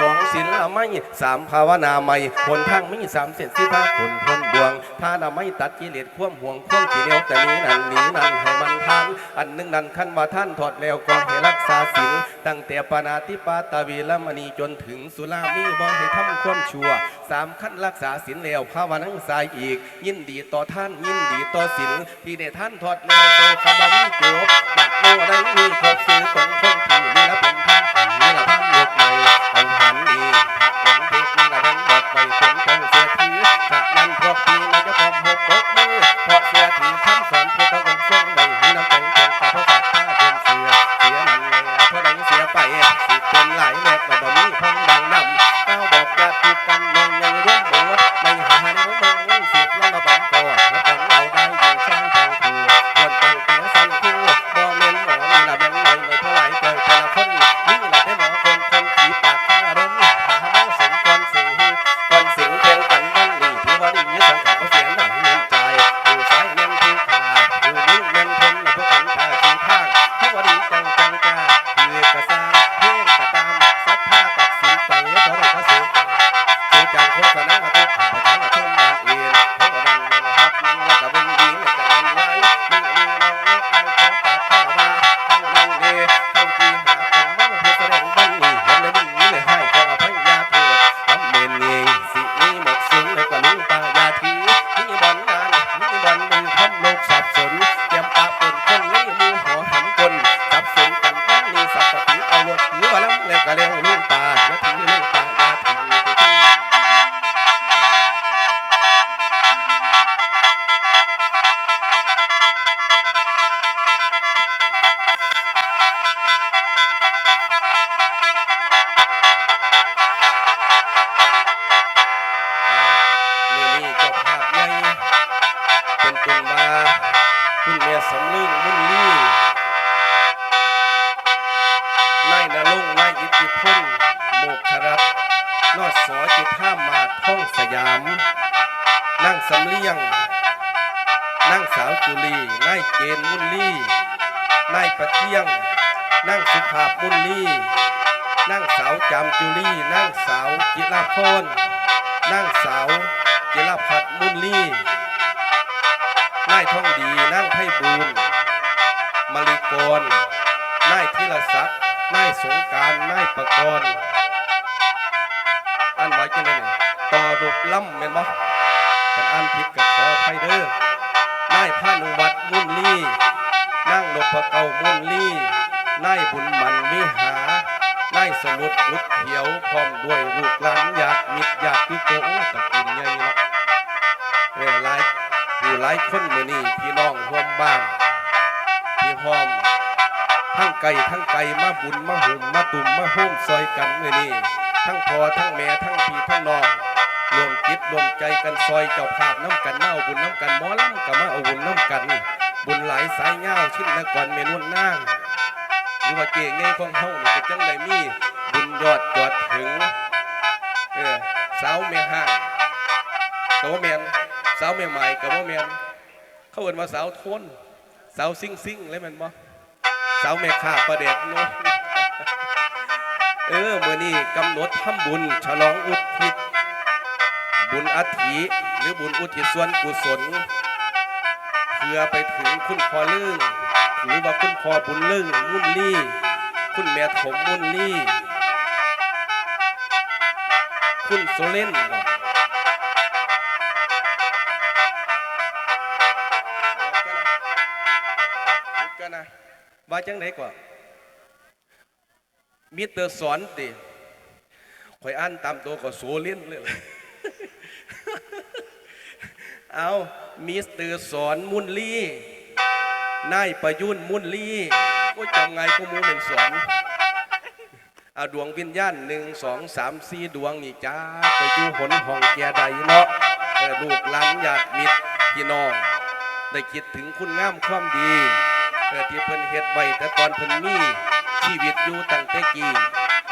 สองศิลไม่สามภาวนาไม่หนทางมีสามเส้นสิพาคนทนดวงถ้านาไม่ตัดกิเลสควมห่วงควมขี้เหนียวแต่นี้นั่นนี้นั่นให้มันทาน อันหนึ่งนั้นขั้นว่าท่านถอดแล้วก็ให้รักษาศีลตั้งแต่ปานาติปาตาวีละมณีจนถึงสุรามีบ่ให้ทำความชั่วสามขั้นรักษาศีลแล้วภาวนาสายอีก ยินดีต่อท่านยินดีต่อศีลที่ได้ท่านถอดแล้วโตขบามีจบบัดโมได้มีครบซื้อตรงคงที่นี่ละเป็นทาน นั่งสาวจำจุลี่นั่งสาวจิราพรนั่งสาวจิรพัฒมุนลี่นายท่องดีนั่งไพบูลมาริกรนายธีรศักดิ์นายสงการนายประกรณ์อันไว้จังไดเนี่ยต่อรูปล่ำแม่นบ่กันอ่านผิดกับขออภัยเด้อนายพานุวัฒน์มุนลี่นั่งนพเก่ามุนลี่นายบุญมันวิหาายสมุดบุตรเขียวพร้อมด้วยลูกหลานญาติมิตรญาติโกตะกูลใหญ่เนาะเออหลายผู้หลายคนมือนี้พี่น้องร่วมบ้านพี่หอมทั้งไก่ทั้งไก่มาบุญมาหุ่มมาตุ่มมาโฮมซอยกันมือนี้ทั้งพอทั้งแม่ทั้งพี่ทั้งน้องรวมจิตรวมใจกันซอยเจ้าภาพน้ำกันมาเอาบุญน้ำกันหมอลำก็มาเอาบุญน้ำกัน บุญหลายสายเงาชิ้นละก่อนเมนวนนาง รือว่าเก่งไงของเฮานี่ก็จังได้มีบุญยอดยอดถึงเออสาวแม่ห้างก็บ่แม่นสาวแม่ใหม่ก็บ่แม่นเขาเอิ้นว่าสาวทนสาวซิ่งซิ่งเลยแม่นบ่สาวแม่ค้าประเด็กเนาะเออมื้อนี้กำหนดทำบุญฉลองอุทิศบุญอัฐิหรือบุญอุทิศส่วนกุศลเพื่อไปถึงคุณพ่อลื่ง หรือว่าคุณพ่อบุญลื่งมุ่นลี่ คุณแม่ถมมุ่นลี่ คุณโซเล่นกันนะว่าจังไหนกว่ามิเตอร์สอนติข่อยอ่านตามตัวก็โซเล่นเลยเอามิสเตอร์สอนมุนลี่ นายประยุนมุนลี่ก็จำไงก็มูเป็นสอนอาดวงวิญญาณหนึ่งสองสามสี่ดวงนี่จ้าไปอยู่หนห้องแกใดเนาะลูกหลานญาติมิตรพี่น้อง ได้คิดถึงคุณงามความดีที่เพิ่นเฮ็ดไว้แต่ตอนเพิ่นมีชีวิตอยู่ตั้งแต่กี้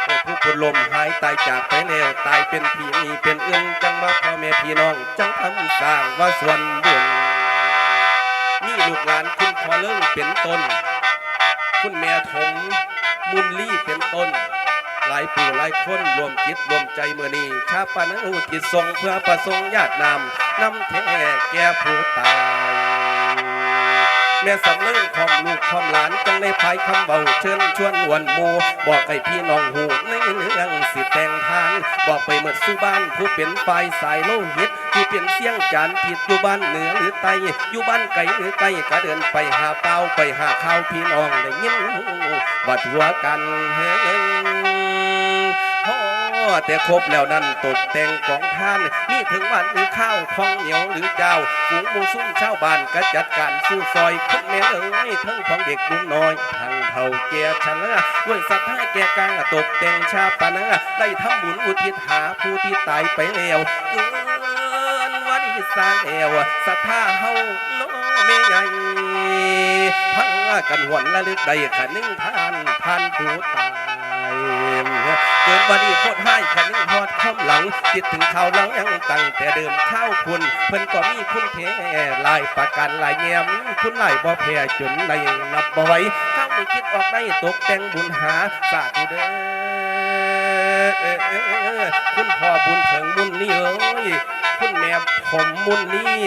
เออผู้คนลมหายตายจากไปแล้วตายเป็นผีมีเป็นเอื้องจังว่าพ่อแม่พี่น้อง จังทำสร้างว่าส่วนบุญ ลูกหลานคุณพอเลิ่งเป็นต้น คุณแม่ถมมุนลี่เป็นต้น หลายปู่หลายคนรวมจิตรวมใจเมื่อนี้ชาปนอุจิตทรงเพื่อประสงค์ญาตินำนำแท้แก่ผู้ตายแม่สำเริงของลูกของหลานจังในภายคำเบาเชิญชวนวนหมู บอกให้พี่น้องหูในเรื่องสิแต่งทาน บอกไปเมื่อสู่บ้านผู้เป็นฝ่ายสายโลหิต ผู้เป็นเสียงจานผิดอยู่บ้านเหนือหรือใต้อยู่บ้านไกลหรือไกลก็เดินไปหาเป้าไปหาข้าวพี่น้องได้ยินบัดหัวกันเฮ้พ่อแต่ครบแล้วนั้นตกแต่งของท่าน มีถึงวันหรือข้าวทองเหนียวหรือเจ้าฝูงมูซุ่มชาวบ้านก็จัดการสู้ซอยคุณแม่เอ๋ยทั้งของเด็กลุงน้อยทั้งเท่าแก่ชนะด้วยศรัทธาแก่กลางตกแต่งชาปนะได้ทำบุญอุทิศหาผู้ที่ตายไปแล้วเกินวันที่ สร้างแอวศรัทธาเฮาโนไม่ใหญ่พังกันหวนละลึกได้ขันหนึ่งทานทานผู้ตายเกิดวันนี้โคตรให้ขันนึงฮอดข้อมหลังจิตถึงเขาวหลังยังตั้งแต่เดิมข้าวคุณ เพิ่นก็มีคุณแท้หลายประการหลายแง้มคุณหลายบ่แพ้จนในนับบ่ไหวข้าวไม่คิดออกได้ตกแต่งบุญหาสาธุเด้อคุณพ่อบุญเถึงมุนนี่เอ้ย คุณแม่ผมมุนนี่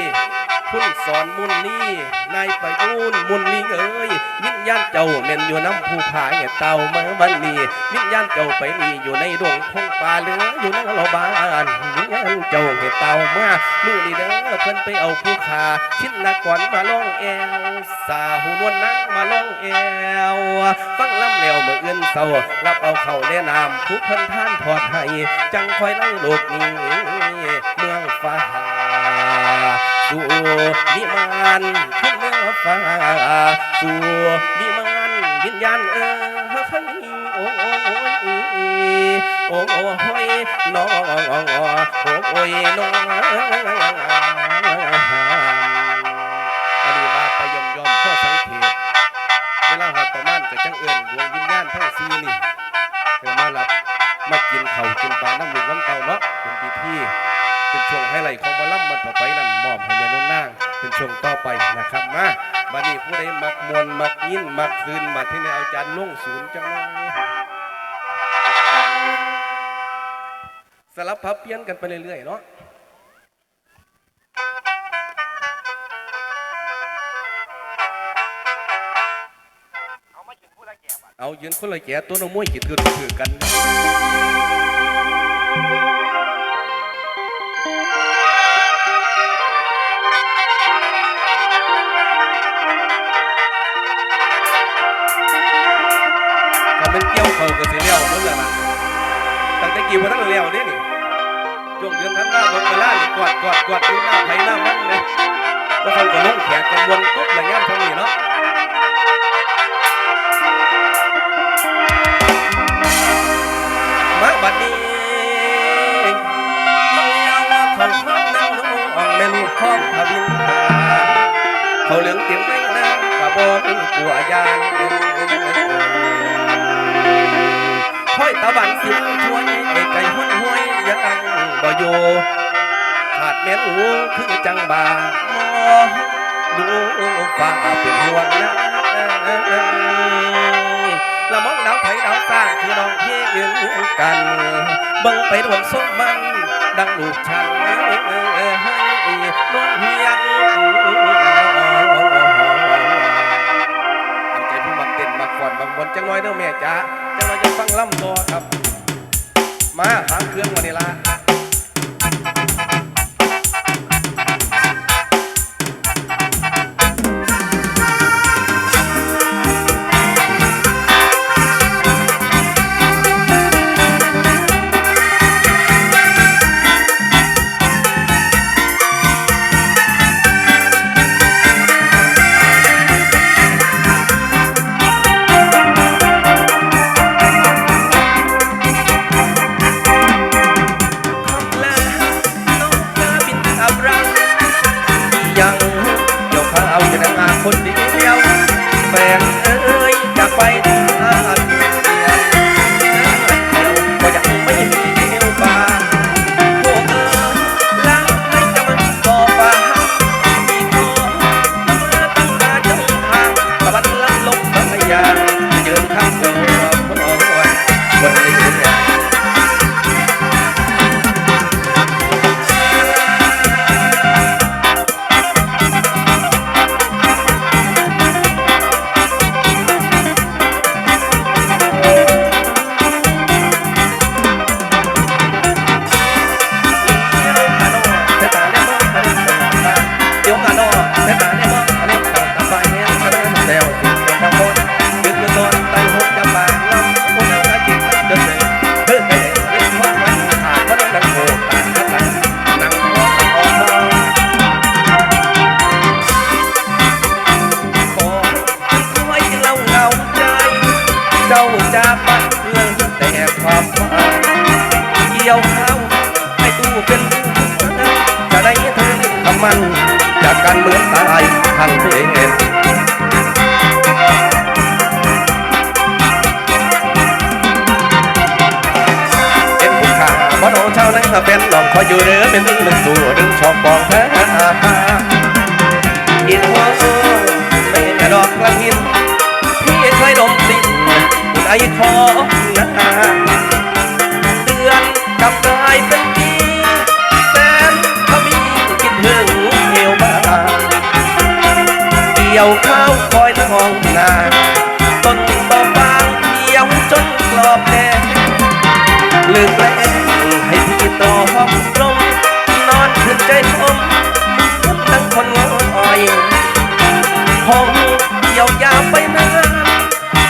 คุณสอนมุนนี่นายประยูนมุนนี่เอ้ยวิญญาณเจ้าเม่นอยู่น้ำผู้ผายเต่ามาวันนี้วิญญาณเจ้าไปนี่อยู่ในดงพงป่าเหลืออยู่ในเราบ้านวิญญาณเจ้าเห็เต่ามามือนี่เด้อเพิ่นไปเอาผู้ขาชิ้นนักก่อนมาล่องแอวสาหูนวลนังมาล่องแอวฟังลำแล้วเมื่อเอื้นเศร้ารับเอาเข่าแนะนำผู้เพิ่นท่านทอดให้จังคอยไล่โลกนี้ เมืองฟ้าสู่วิมานขึ้นเมืองฟ้าสู่วิมานวิญญาณเอ๋ยโอ้ยโอ้ยน้องโอ้ยน้องอันนี้ว่าไปยอมยอมข้อสังเกตเวลาหอดประมาณกับจังเอิญดวงวิญญาณทั้งสี่นี่เออมารับมากินเขากินปลาน้ำหมูน้ำเต่าเนาะเป็นพิธี เป็นช่วงไฮไลท์ของบอลลัมมันต่อไปนั่นมอบให้แม่นุ่นนางเป็นช่วงต่อไปนะครับมาบัดนี้ผู้ใดมักมวนมักยินมักคืนมาที่ในอาจารย์ลุ่งศูนย์จังเลยสลับพับเปลี่ยนกันไปเรื่อยๆเนาะเอายืนคนละแก่ตัวน้องมวยขีดคือถือกัน กี่วันนั้นเลี้ยวเนี่ยนี่ช่วงเดือนธันวาคมกะลานี่กวาดกวาดกวาดดูหน้าไผ่หน้ามันเลยแล้วคนก็ลงแขกกันวนปุ๊บอย่างเงี้ยทั้งนี้เนาะมาบัดนี้เกี่ยวเขาข้องนั่งน้องแม่ลูกข้องพบินหาเขาเหลืองเต็มในน้ำกระบอกมีกัวยานห้อย ตะบันสิงช่วยไอ้ไก่ห้อยห้วยยังบ่อยู่ขาดแม่นหูคือจังบาหมดูฟ้าเป็นห่วงนะละมองดาวไผดาวสร้างคือน้องพี่ยืนกันเบิ่งไปรวมสมมันดังลูกฉันให้นวลเฮียงเอาใจผู้มักเต้นมักฟอนบางบนจังน้อยเด้อแม่จ๋า จังน้อยจะฟังล่ำตัวครับ มาหางเครื่องวันนี้ละ Rodrigo. ตายทั้งเพศเป็นผู้ขาบ่น้องช้านั้นเป็นหลอกคอยอยู่เรือเป็นลิงมันสู่ดึงชอบปองแท้อินหัวไม่กระดอกกระหินพี่เคยดมกลิ่นใจคอ คอยน้องนาต้นต่อบางเกี่ยวจนกรอบแดงเลือกแล้ให้พี่ต่อห้องลมนอนถึงใจผมทั้งคนงอ่อยห้องเกี่ยวยาวไปนาน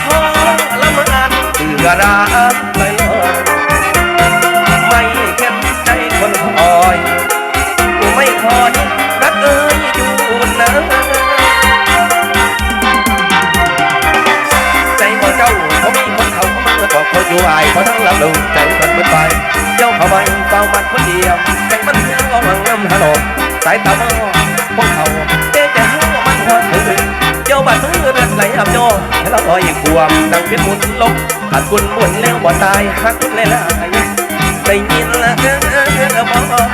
ห้องละมานเบื่อรา สายตามองพวกเขาเจ๊จะให้มันหัวถึงเจ้าบัดมือเลือดไหลอับโยให้เราต่อยความดังเป็นมุนลงขาดกุณบุญแล้วบ่ตายหักเลยละได้ยินละเออเออเออบอก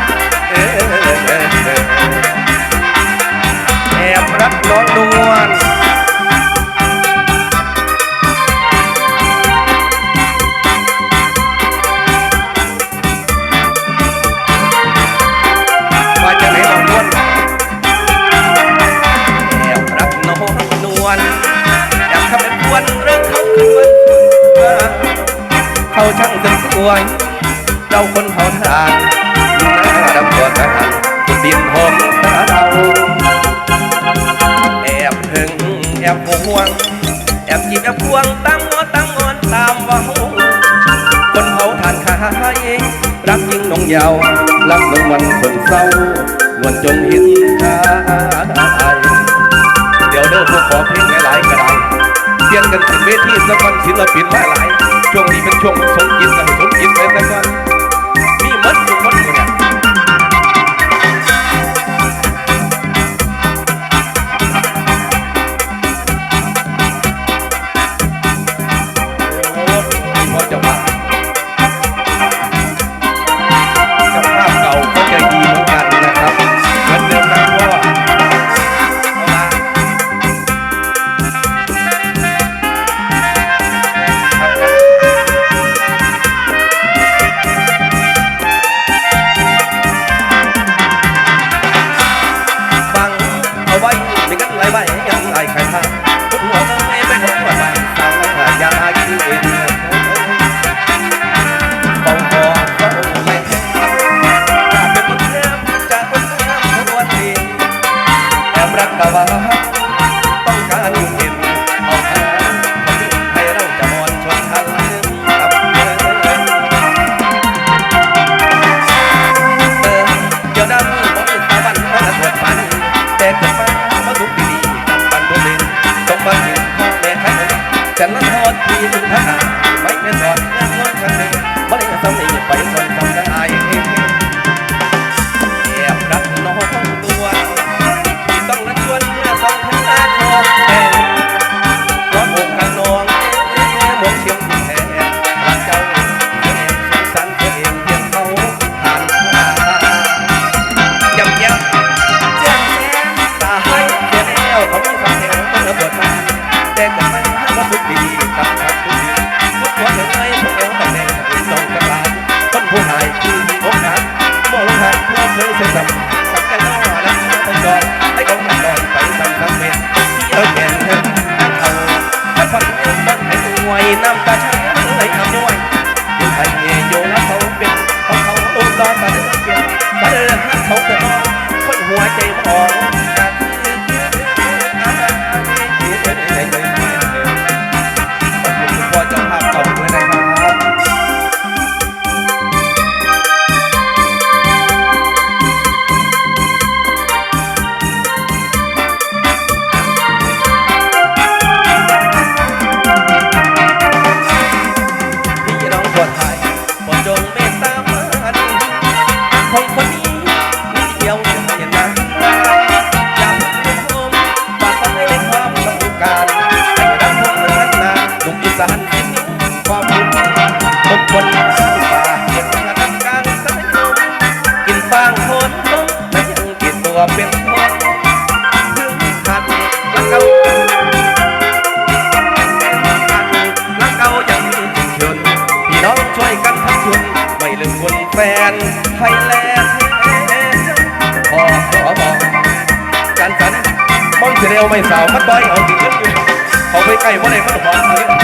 ยิ่งนงยาวรักนงวันคนเศร้านวลจงเห็นใจเดี๋ยวเด้อพวกขอเพลงหลายๆก็ได้เปลี่ยนกันถึงเวทีสักวันศิลปินมาหลายช่วงนี้เป็นช่วงสมกินกันสมกินไปสักวันมีหมดอยู่มดอยู่เนี่ แอาวมันต้อยเอาติดกันอยู่เขาไปใกล้ว่าไหนมันหอมเลยมอ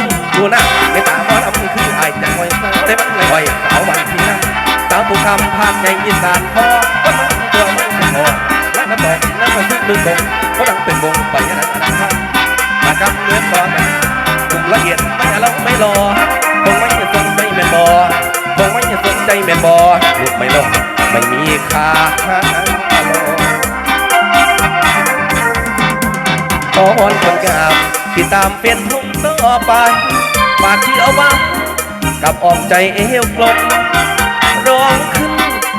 งดูหน้าไม่ตาบอดเอามือคือไอจังไว้สาวได้มันเลยไว้สาววันที่นั่งสาวผู้คำภาคในอีสานพอก็มันตัวมันพอแล้วก็บอกแล้วก็ซื้อลืมตรงก็ดังเป็นวงไปย่างนั้นนะครับ มากำเนื้อตอนกลุ่มละเอียดไม่เราไม่รอคงไม่สนใจแม่บอคงไม่สนใจแม่บอลูกไม่ลงไม่มีค่าขอวอนคนงามที่ตามเป็นทุ่งต่อไปฝากที่เอาบ้างกับออมใจเอวกลมร้องขึ้น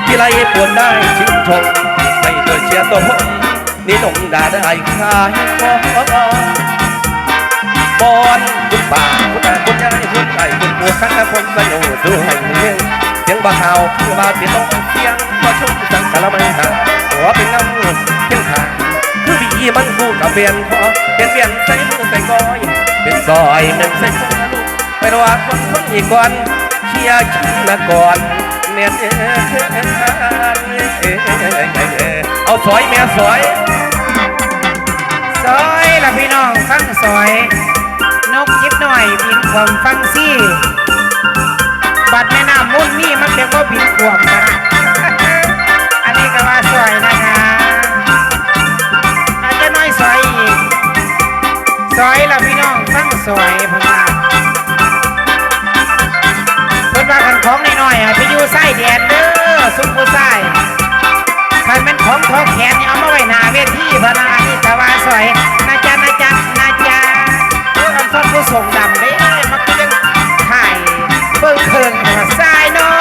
ที่ไรปวดได้ชื่นชมไม่เคยเชียร์ตัวผมนี่หนงด่าได้คลายคอ บอนคุณป่าคุณแม่คุณยายคุณไก่คุณปู่ข้าผมสนุกสู้ให้เลี้ยงเสียงบ่าเฮาคือบ่าที่ต้องเสียงก็ชุ่มสังกะละมังหาหัวเป็นน้ำเพียงขาคือบีมันคู่กับเบียนคอเป็นเบียนใส่มือใส่ก้อย เป็นซอยหนึ่งใส่คอลูกไปรอคนคนอีกก่อนเชียร์ขี้ละก่อนเนียเอาสอยแม่สอยซอยละพี่น้องฟังซอย นกยิบหน่อยบินความฟังซี่บัดแม่น้ำมุ่นนี่มันเรียกว่าบินขวบนะอันนี้ก็ว่าซอยนะคะอาจจะน้อยซอยอีกซอยละพี่น้องฟังซอยเพิ่นว่าเพิ่นว่ากันของน้อยๆอะไปอยู่ไส้แดนเด้อซุปผู้ไส้คันเป็นของทอแขนนี่เอามาไว้หน้าเวทีพนาอันนี่ตะวันสวยนาจานาจานาจา โอ้คำสอนผู้ส่งดำเด้มันก็ยังถ่ายเบิ่งเคิงมาสายน้อ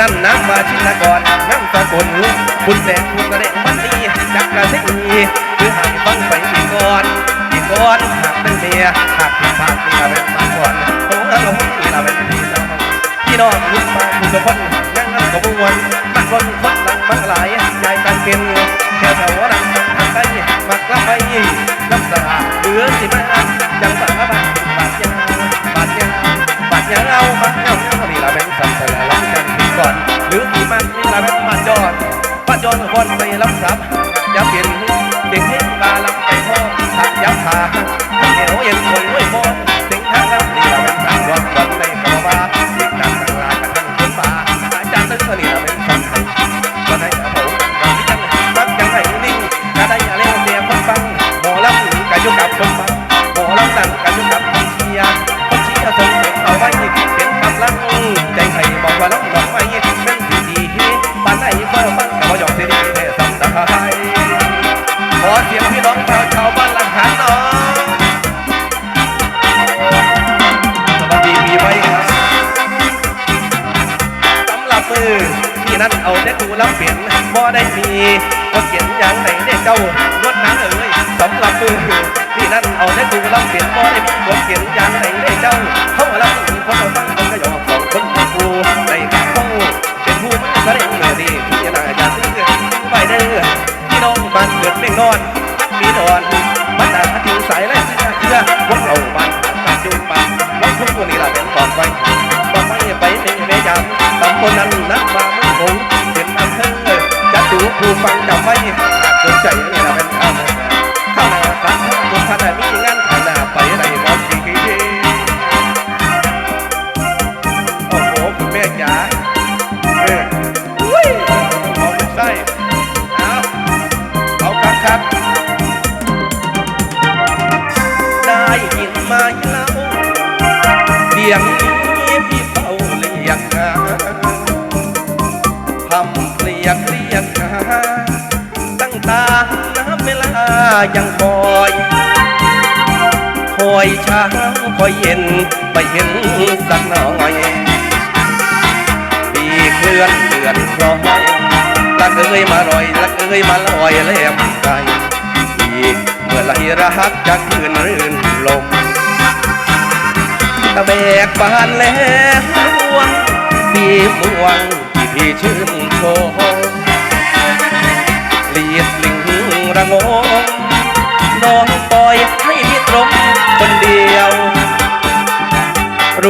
นี่นั่นนะมาชินกรนั่งสกุลคุณแสงคุณกระเด็นมันนี่จักกระสิคือหายฟังไปอีกก่อนอีกก่อนหากเป็นเมียหากผิดพลาดนี่ละเป็นมาก่อนโอ้เรานี่ละเป็นพี่น้องพี่น้องลุกมาคุณทุกคนนั่งนั่งกบวนมันคนคนหลังมันหลายยายกันเป็นแถวแถวนังทางใต้มักละไปน้ำสาเหลือสิมาจังสาบานบาดยาบาดยาบาดยาเอาบาดยาเอานี่ละเป็นสัมภาระล้ำกัน ก่อน หรือที่มันนี่ละเป็นบ้านยอดบ้านยอดคนไปรับทรัพย์ยาเปลี่ยนเด็กนี่ลาลำไปพ่อทักยับขาเหนียวเย็นคนไว้พ่อ ดูผู้ฟังจำไว้หากสนใจนี่เคอเย็นไปเห็นสักหน่อยปีเคลื่อนเดือนคล้อยลักเอ้ยมาลอยลักเอ้ยมาลอยแลมไกลอีกเมื่อไหรรักจะคืนรื่นลมตะแบกบานแล้ววงปีม่วงที่พี่ชื่นชมเลียดลิงระงม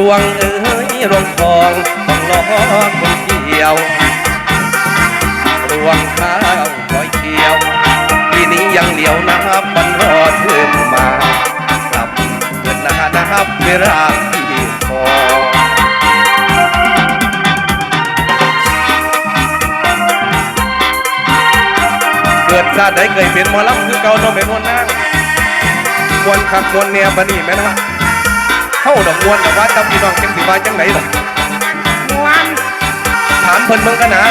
วงเอ้ยรวงทองต้องรอคนเดียว รวงข้าวคอยเกี่ยวปีนี้ยังเหลียวนะครับมันรอเธอมากลับเกินนานะครับเวลาที่พอเกิดชาติใดเคยเป็นหมอลำคือเก่าต้องเป็นมวนนางมวนคักมวนเนี่ยบัดนี้แม่นว่า เข้าดอกมวนดอกว่าแตาพี่น้องจังสิว่าจังไหนล่ะมวนถามเพิ่นเบิ่งกันนะ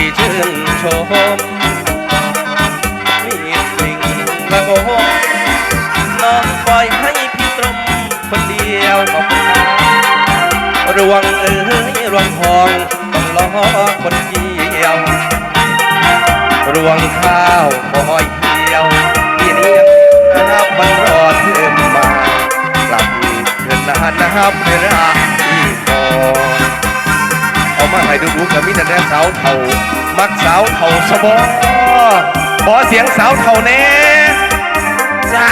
ที่ชื่นชมมีสิ่งละโงน้องปล่อยให้พี่ตรมคนเดียวขอบคุณครับรวงเอ้ยรวงทองต้องรอคนเกี่ยวรวงข้าวคอยเกี่ยวพี่นี้ยังนับวันรอเธอมมากลับเกินนานนะครับเวลาที่ก่อน เอามาให้ดูดูกับมิตรแน่สาวเท่ามักสาวเท่าสบอขอเสียงสาวเท่าแน่จ้า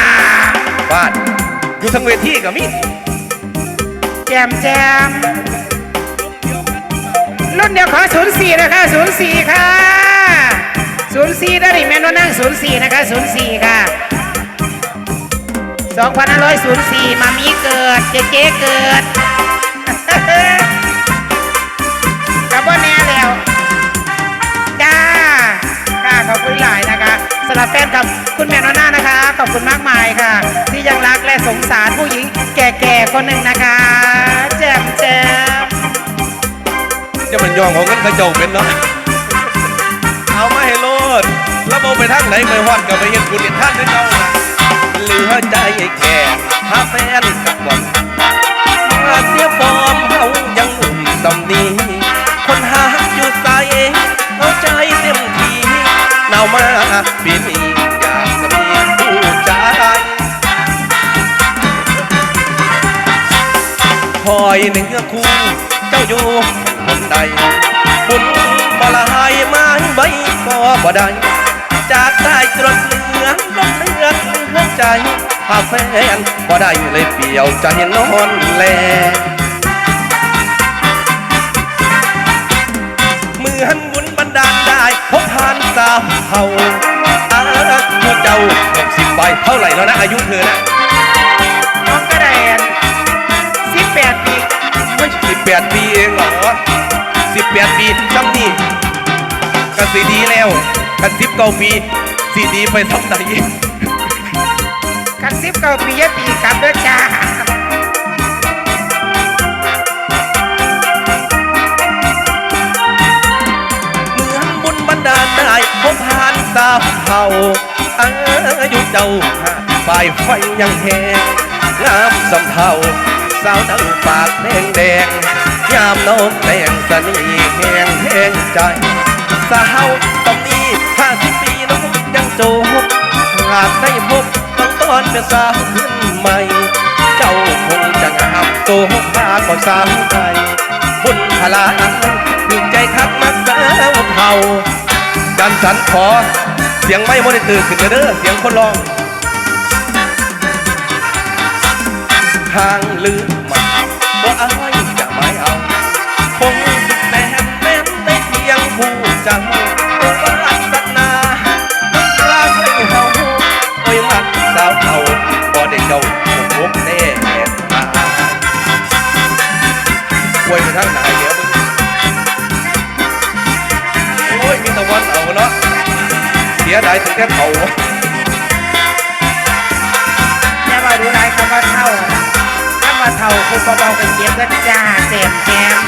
บ้านอยู่ทั้งเวทีกับมิแจมแจมรุ่นเดียวขอศูนย์สี่นะคะศูนย์สี่ค่ะศูนย์สี่ได้ดิแม่นว่านั่งศูนย์สี่นะคะศูนย์สี่ค่ะสองพันห้าร้อยศูนย์สี่มามีเกิด เจ๊เจ๊เกิดำหรับแฟนกับคุณแม่นวหน้านะคะ ขอบคุณมากมายค่ะ ที่ยังรักและสงสารผู้หญิงแก่ๆคนหนึ่งนะคะ แจมแจมจะมันยองของเงินกระจกเป็นเนาะเอามาให้โลดแล้วเอาไปทางไหนไปฮอดกับไปเห็นคุณเห็นท่านด้วยเจ้าะเหลือใจแค่หาแฟนกับบ่อนมาเสียฟอร์มเฮายังหนุ่มสำนี เนื้อคู่เจ้าอยู่คนใด บุญบลายม้ใบก็บ่ได้จากใต้จรดเหนือลงเลือดหัวใจหาแฟนบ่ได้เลยเปี่ยวใจนอนแลเมือนบุญบันดาลได้พบผ่านสาวเฮาอายุเจ้าหกสิบใบเท่าไหร่แล้วนะอายุเธอนะ สิบแปดปีเองเหรอสิบแปดปีซ้ำนี่ก็สีดีแล้วกันสิบเก้าปีสีดีไปซ้ำไหนกันสิบเก้าปียะตีกลับด้วยจ้าเหมือนบุญบันดาลได้พบผ่านสาวเฮาอายุเจ้าห้าฝ่ายไฟยังแหงงามสำเทา สาวดังปากแดงแดงยามโน้มแต่งสนีแหงแหงใจสาวต้องมีห้าสิบปีน้องยังโจกหากได้พบต้องต้อนเป็นสาวขึ้นใหม่ เจ้าคงจะงามโตพาก่อนสาวไทยบุญพลาถึงใจคักมักสาวเผาจำสันขอเสียงไม่โมได้ตื่นขึ้นเด้อเสียงคนร้อง ทางลืมมาว่าอายจะไม่เอา คงแม่แม่นได้เพียงผู้จังว่ารักสักนาต้องกลาให้เฮาโอ้ยมักสาวเฮาบ่ได้เจ้าพบแน่มาอวยไปทางไหนเดี๋ยวมึงโอ้ยมีตะวันเอาเนาะเสียดายถึงแค่เผาอย่ามาดูไรคำว่าเท่า เท่าคือเบาๆกันเสียงกันจ้าเสียงแจม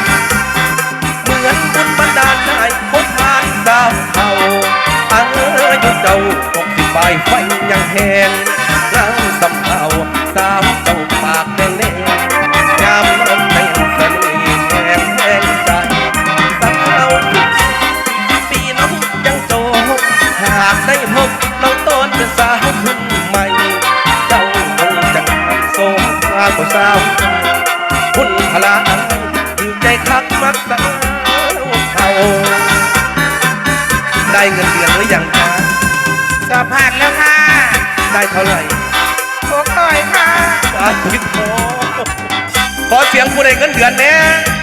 เหมือนบุญบันดาลได้คนทานดาวเท่าอังเอยุเจ้าหกสิบปลายไฟยังแหงร่างสำเภาสาวเจ้าปากแดงแดงากกว่าสาวไทยคุณพลาคือใจคักมักสาวเขาได้เงินเดือนหรือยังคะสอบผ่านแล้วค่ะ ได้เท่าไหร่หกร้อยค่ะอาทิตย์โอขอเสียงผู้ใดเงินเดือนแน่ข